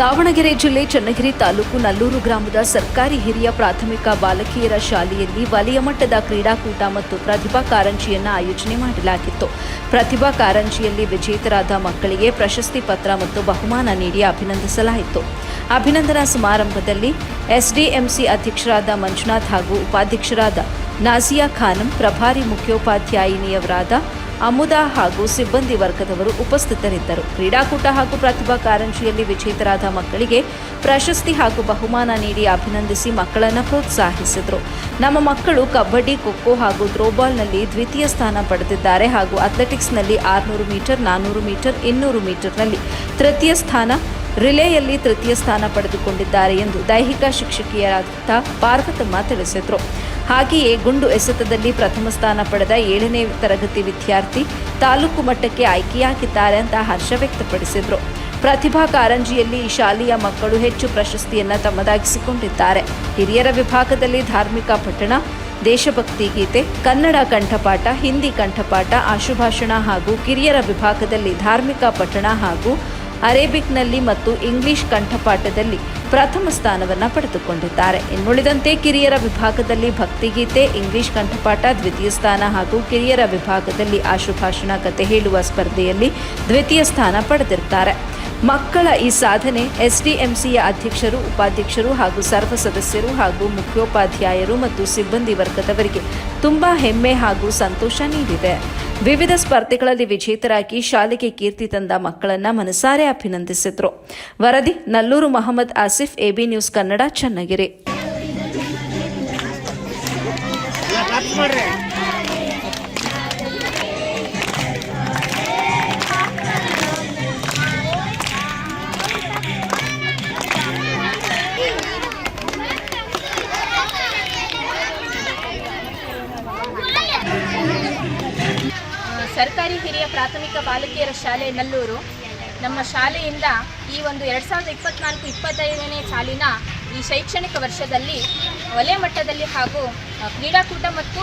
ದಾವಣಗೆರೆ ಜಿಲ್ಲೆ ಚನ್ನಗಿರಿ ತಾಲೂಕು ನಲ್ಲೂರು ಗ್ರಾಮದ ಸರ್ಕಾರಿ ಹಿರಿಯ ಪ್ರಾಥಮಿಕ ಬಾಲಕಿಯರ ಶಾಲೆಯಲ್ಲಿ ವಲಯ ಮಟ್ಟದ ಕ್ರೀಡಾಕೂಟ ಮತ್ತು ಪ್ರತಿಭಾ ಕಾರಂಜಿಯನ್ನು ಆಯೋಜನೆ ಮಾಡಲಾಗಿತ್ತು. ಪ್ರತಿಭಾ ಕಾರಂಜಿಯಲ್ಲಿ ವಿಜೇತರಾದ ಮಕ್ಕಳಿಗೆ ಪ್ರಶಸ್ತಿ ಪತ್ರ ಮತ್ತು ಬಹುಮಾನ ನೀಡಿ ಅಭಿನಂದಿಸಲಾಯಿತು. ಅಭಿನಂದನಾ ಸಮಾರಂಭದಲ್ಲಿ ಎಸ್ಡಿಎಂಸಿ ಅಧ್ಯಕ್ಷರಾದ ಮಂಜುನಾಥ್ ಹಾಗೂ ಉಪಾಧ್ಯಕ್ಷರಾದ ನಾಜಿಯಾ ಖಾನಂ, ಪ್ರಭಾರಿ ಮುಖ್ಯೋಪಾಧ್ಯಾಯಿನಿಯವರಾದ ಅಮುದಾ ಹಾಗೂ ಸಿಬ್ಬಂದಿ ವರ್ಗದವರು ಉಪಸ್ಥಿತರಿದ್ದರು. ಕ್ರೀಡಾಕೂಟ ಹಾಗೂ ಪ್ರತಿಭಾ ಕಾರಂಜಿಯಲ್ಲಿ ವಿಜೇತರಾದ ಮಕ್ಕಳಿಗೆ ಪ್ರಶಸ್ತಿ ಹಾಗೂ ಬಹುಮಾನ ನೀಡಿ ಅಭಿನಂದಿಸಿ ಮಕ್ಕಳನ್ನು ಪ್ರೋತ್ಸಾಹಿಸಿದರು. ನಮ್ಮ ಮಕ್ಕಳು ಕಬಡ್ಡಿ, ಖೋಖೋ ಹಾಗೂ ಥ್ರೋಬಾಲ್ನಲ್ಲಿ ದ್ವಿತೀಯ ಸ್ಥಾನ ಪಡೆದಿದ್ದಾರೆ ಹಾಗೂ ಅಥ್ಲೆಟಿಕ್ಸ್ನಲ್ಲಿ ಆರುನೂರು ಮೀಟರ್ ನಾನ್ನೂರು ಮೀಟರ್, ಇನ್ನೂರು ಮೀಟರ್ನಲ್ಲಿ ತೃತೀಯ ಸ್ಥಾನ, ರಿಲೇಯಲ್ಲಿ ತೃತೀಯ ಸ್ಥಾನ ಪಡೆದುಕೊಂಡಿದ್ದಾರೆ ಎಂದು ದೈಹಿಕ ಶಿಕ್ಷಕಿಯರಾದ ಪಾರ್ವತಮ್ಮ ತಿಳಿಸಿದರು. ಹಾಗೆಯೇ ಗುಂಡು ಎಸೆತದಲ್ಲಿ ಪ್ರಥಮ ಸ್ಥಾನ ಪಡೆದ ಏಳನೇ ತರಗತಿ ವಿದ್ಯಾರ್ಥಿ ತಾಲೂಕು ಮಟ್ಟಕ್ಕೆ ಆಯ್ಕೆಯಾಗಿದ್ದಾರೆ ಅಂತ ಹರ್ಷ ವ್ಯಕ್ತಪಡಿಸಿದರು. ಪ್ರತಿಭಾ ಕಾರಂಜಿಯಲ್ಲಿ ಶಾಲೆಯ ಮಕ್ಕಳು ಹೆಚ್ಚು ಪ್ರಶಸ್ತಿಯನ್ನು ತಮ್ಮದಾಗಿಸಿಕೊಂಡಿದ್ದಾರೆ. ಹಿರಿಯರ ವಿಭಾಗದಲ್ಲಿ ಧಾರ್ಮಿಕ ಪಠಣ, ದೇಶಭಕ್ತಿ ಗೀತೆ, ಕನ್ನಡ ಕಂಠಪಾಠ, ಹಿಂದಿ ಕಂಠಪಾಠ, ಆಶುಭಾಷಣ ಹಾಗೂ ಕಿರಿಯರ ವಿಭಾಗದಲ್ಲಿ ಧಾರ್ಮಿಕ ಪಠಣ ಹಾಗೂ ಅರೇಬಿಕ್ನಲ್ಲಿ ಮತ್ತು ಇಂಗ್ಲಿಷ್ ಕಂಠಪಾಠದಲ್ಲಿ ಪ್ರಥಮ ಸ್ಥಾನವನ್ನು ಪಡೆದುಕೊಂಡಿದ್ದಾರೆ. ಇನ್ನುಳಿದಂತೆ ಕಿರಿಯರ ವಿಭಾಗದಲ್ಲಿ ಭಕ್ತಿಗೀತೆ ಇಂಗ್ಲಿಷ್ ಕಂಠಪಾಠ, ದ್ವಿತೀಯ ಸ್ಥಾನ ಹಾಗೂ ಕಿರಿಯರ ವಿಭಾಗದಲ್ಲಿ ಆಶುಭಾಷಣ ಕತೆ ಹೇಳುವ ಸ್ಪರ್ಧೆಯಲ್ಲಿ ದ್ವಿತೀಯ ಸ್ಥಾನ ಪಡೆದಿರ್ತಾರೆ. ಮಕ್ಕಳ ಈ ಸಾಧನೆ ಎಸ್ಡಿಎಂಸಿಯ ಅಧ್ಯಕ್ಷರು, ಉಪಾಧ್ಯಕ್ಷರು ಹಾಗೂ ಸರ್ವ ಸದಸ್ಯರು ಹಾಗೂ ಮುಖ್ಯೋಪಾಧ್ಯಾಯರು ಮತ್ತು ಸಿಬ್ಬಂದಿ ವರ್ಗದವರಿಗೆ ತುಂಬ ಹೆಮ್ಮೆ ಹಾಗೂ ಸಂತೋಷ ನೀಡಿದೆ. ವಿವಿಧ ಸ್ಪರ್ಧೆಗಳಲ್ಲಿ ವಿಜೇತರಾಗಿ ಶಾಲೆಗೆ ಕೀರ್ತಿ ತಂದ ಮಕ್ಕಳನ್ನ ಮನಸಾರೆ ಅಭಿನಂದಿಸಿದ್ರು. ವರದಿ, ನಲ್ಲೂರು ಮಹಮ್ಮದ್ ಆಸಿಫ್ ಎಬಿ ನ್ಯೂಸ್ ಕನ್ನಡ ಚನ್ನಗಿರಿ. ಸರ್ಕಾರಿ ಹಿರಿಯ ಪ್ರಾಥಮಿಕ ಬಾಲಕಿಯರ ಶಾಲೆ ನಲ್ಲೂರು. ನಮ್ಮ ಶಾಲೆಯಿಂದ ಈ ಒಂದು ಎರಡು ಸಾವಿರದ ಇಪ್ಪತ್ನಾಲ್ಕು ಇಪ್ಪತ್ತೈದನೇ ಸಾಲಿನ ಈ ಶೈಕ್ಷಣಿಕ ವರ್ಷದಲ್ಲಿ ವಲಯ ಮಟ್ಟದಲ್ಲಿ ಹಾಗೂ ಕ್ರೀಡಾಕೂಟ ಮತ್ತು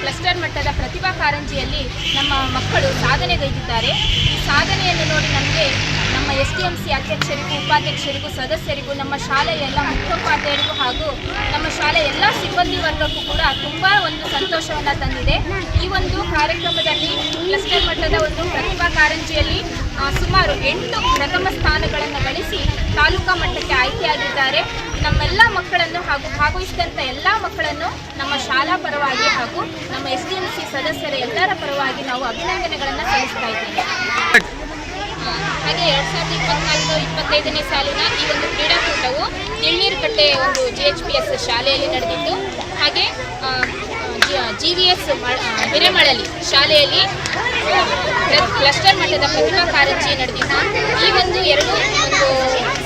ಕ್ಲಸ್ಟರ್ ಮಟ್ಟದ ಪ್ರತಿಭಾ ಕಾರಂಜಿಯಲ್ಲಿ ನಮ್ಮ ಮಕ್ಕಳು ಸಾಧನೆಗೈದಿದ್ದಾರೆ ಈ ಸಾಧನೆಯನ್ನು ನೋಡಿ ನಮಗೆ ನಮ್ಮ ಎಸ್ ಡಿ ಎಂ ಸಿ ಅಧ್ಯಕ್ಷರಿಗೂ, ಉಪಾಧ್ಯಕ್ಷರಿಗೂ, ಸದಸ್ಯರಿಗೂ, ನಮ್ಮ ಶಾಲೆಯ ಎಲ್ಲ ಮುಖ್ಯೋಪಾಧ್ಯಾಯರಿಗೂ ಹಾಗೂ ನಮ್ಮ ಶಾಲೆಯ ಎಲ್ಲ ಸಿಬ್ಬಂದಿ ವರ್ಗಕ್ಕೂ ಕೂಡ ತುಂಬ ಒಂದು ಸಂತೋಷವನ್ನು ತಂದಿದೆ. ಈ ಒಂದು ಕಾರ್ಯಕ್ರಮದಲ್ಲಿ ಕ್ಲಸ್ಟರ್ ಮಟ್ಟದ ಒಂದು ಪ್ರತಿಭಾ ಕಾರಂಜಿಯಲ್ಲಿ ಸುಮಾರು ಎಂಟು ಪ್ರಥಮ ಸ್ಥಾನಗಳನ್ನು ಗಳಿಸಿ ತಾಲೂಕಾ ಮಟ್ಟಕ್ಕೆ ಆಯ್ಕೆಯಾಗಿದ್ದಾರೆ. ನಮ್ಮೆಲ್ಲ ಮಕ್ಕಳನ್ನು ಹಾಗೂ ಭಾಗವಹಿಸಿದಂಥ ಎಲ್ಲ ಮಕ್ಕಳನ್ನು ನಮ್ಮ ಶಾಲಾ ಪರವಾಗಿ ಹಾಗೂ ನಮ್ಮ ಎಸ್ ಡಿ ಎಂ ಸಿ ಸದಸ್ಯರ ಎಲ್ಲರ ಪರವಾಗಿ ನಾವು ಅಭಿನಂದನೆಗಳನ್ನು ಸಲ್ಲಿಸ್ತಾ ಇದ್ದೇವೆ. ಹಾಗೆ ಎರಡು ಸಾವಿರದ ಇಪ್ಪತ್ನಾಲ್ಕು ಇಪ್ಪತ್ತೈದನೇ ಸಾಲಿನ ಈ ಒಂದು ಕ್ರೀಡಾಕೂಟವು ತಿಳ್ನೀರುಕಟ್ಟೆ ಒಂದು ಜಿ ಎಚ್ ಪಿ ಎಸ್ ಶಾಲೆಯಲ್ಲಿ ನಡೆದಿತ್ತು. ಹಾಗೆ ಜಿ ವಿ ಎಸ್ ಹಿರೇಮಳಲಿ ಶಾಲೆಯಲ್ಲಿ ಕ್ಲಸ್ಟರ್ ಮಟ್ಟದ ಪ್ರತಿಭಾ ಕಾರಂಜಿ ನಡೆದಿದ್ದು ಈ ಒಂದು ಎರಡು, ಒಂದು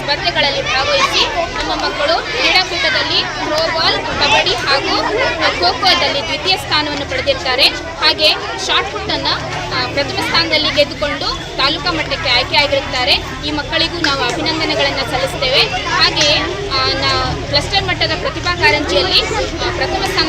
ಸ್ಪರ್ಧೆಗಳಲ್ಲಿ ಭಾಗವಹಿಸಿ ನಮ್ಮ ಮಕ್ಕಳು ಕ್ರೀಡಾಕೂಟದಲ್ಲಿ ಥ್ರೋಬಾಲ್ ಕಬಡ್ಡಿ ಹಾಗೂ ಖೋ ಖೋದಲ್ಲಿ ದ್ವಿತೀಯ ಸ್ಥಾನವನ್ನು ಪಡೆದಿರ್ತಾರೆ. ಹಾಗೆ ಶಾರ್ಟ್ ಪುಟ್ಟನ್ನು ಪ್ರಥಮ ಸ್ಥಾನದಲ್ಲಿ ಗೆದ್ದುಕೊಂಡು ತಾಲೂಕಾ ಮಟ್ಟಕ್ಕೆ ಆಯ್ಕೆಯಾಗಿರುತ್ತಾರೆ ಈ ಮಕ್ಕಳಿಗೂ ನಾವು ಅಭಿನಂದನೆಗಳನ್ನು ಸಲ್ಲಿಸ್ತೇವೆ. ಹಾಗೆಯೇ ಕ್ಲಸ್ಟರ್ ಮಟ್ಟದ ಪ್ರತಿಭಾ ಕಾರಂಜಿಯಲ್ಲಿ ಪ್ರಥಮ ಸ್ಥಾನ